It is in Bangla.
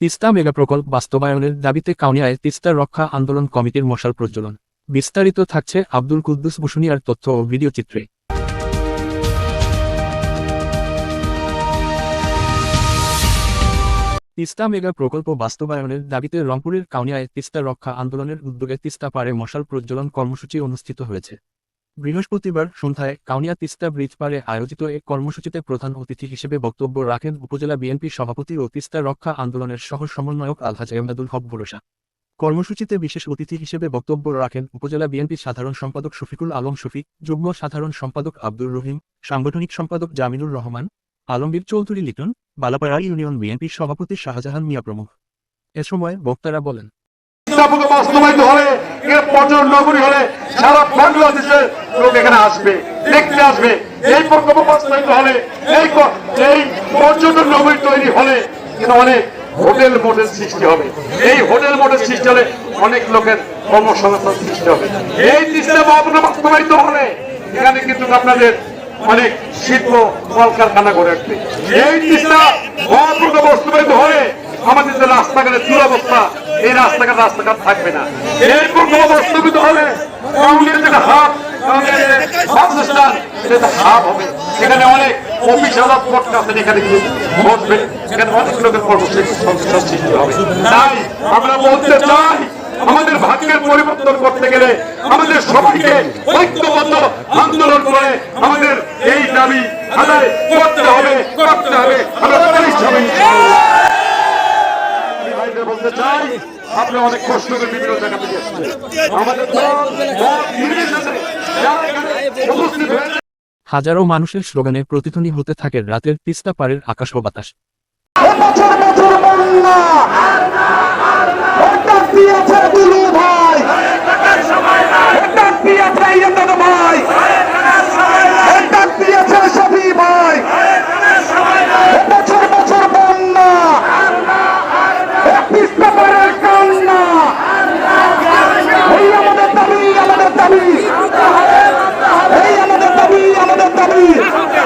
তিস্তা মেগা প্রকল্প বাস্তবায়নের দাবিতে কাউনিয়ায় তিস্তা রক্ষা আন্দোলন কমিটির মশাল প্রজ্বলন। বিস্তারিত থাকছে আব্দুল কুদ্দুস বসুনিয়ার তথ্য ও ভিডিও চিত্রে। তিস্তা মেগা প্রকল্প বাস্তবায়নের দাবিতে রংপুরের কাউনিয়ায় তিস্তা রক্ষা আন্দোলনের উদ্যোগে তিস্তা পাড়ে মশাল প্রজ্বলন কর্মসূচি অনুষ্ঠিত হয়েছে। বৃহস্পতিবার সন্ধ্যায় কাউনিয়া তিস্তা ব্রিজ পাড়ে আয়োজিত এক কর্মসূচিতে প্রধান অতিথি হিসেবে বক্তব্য রাখেন উপজেলা বিএনপি সভাপতি ও তিস্তা রক্ষা আন্দোলনের সহ সমন্বয়ক আলহাজ এমদাদুল হক ভরসা। কর্মসূচিতে বিশেষ অতিথি হিসেবে বক্তব্য রাখেন উপজেলা বিএনপি সাধারণ সম্পাদক শফিকুল আলম শফিক যুগ্ম সাধারণ সম্পাদক আব্দুর রহিম, সাংগঠনিক সম্পাদক জামিনুর রহমান, আলমগীর চৌধুরী লিটন, বালাপাড়া ইউনিয়ন বিএনপির সভাপতি শাহজাহান মিয়া প্রমুখ। এ সময় বক্তারা বলেন এর পর্যটন হোটেল মোটেল সৃষ্টি হবে। এই হোটেল মোটেল সৃষ্টি হলে অনেক লোকের কর্মসংস্থান সৃষ্টি হবে। এই তিস্তা ভাবনা বাস্তবায়িত হলে এখানে কিন্তু আপনাদের অনেক শিল্প কলকারখানা গড়ে উঠবে। এই তিস্তা মহাপ্রকল্প বাস্তবায়িত হলে আমাদের যে রাস্তাঘাটের দুরবস্থা এই রাস্তাঘাট রাস্তাঘাট থাকবে না। এই প্রকল্প বাস্তবিত হলে টাউনের যেটা হাব সেটা হাব হবে। এখানে অনেক আমাদের ভাগ্যের পরিবর্তন করতে গেলে আমাদের সবাইকে ঐক্যবদ্ধ আন্দোলন করে আমাদের এই দাবি আদায় করতে হবে করতে হবে। আমরা বলতে চাই আপনি অনেক কষ্ট করে বিভিন্ন জায়গা থেকে এসেছেন। আমাদের উপস্থিত হয়েছে। হাজারো মানুষের স্লোগানে প্রতিধ্বনি হতে থাকে রাতের তিস্তা পাড়ের আকাশ ও বাতাস। বছর বছর বন্যা Okay.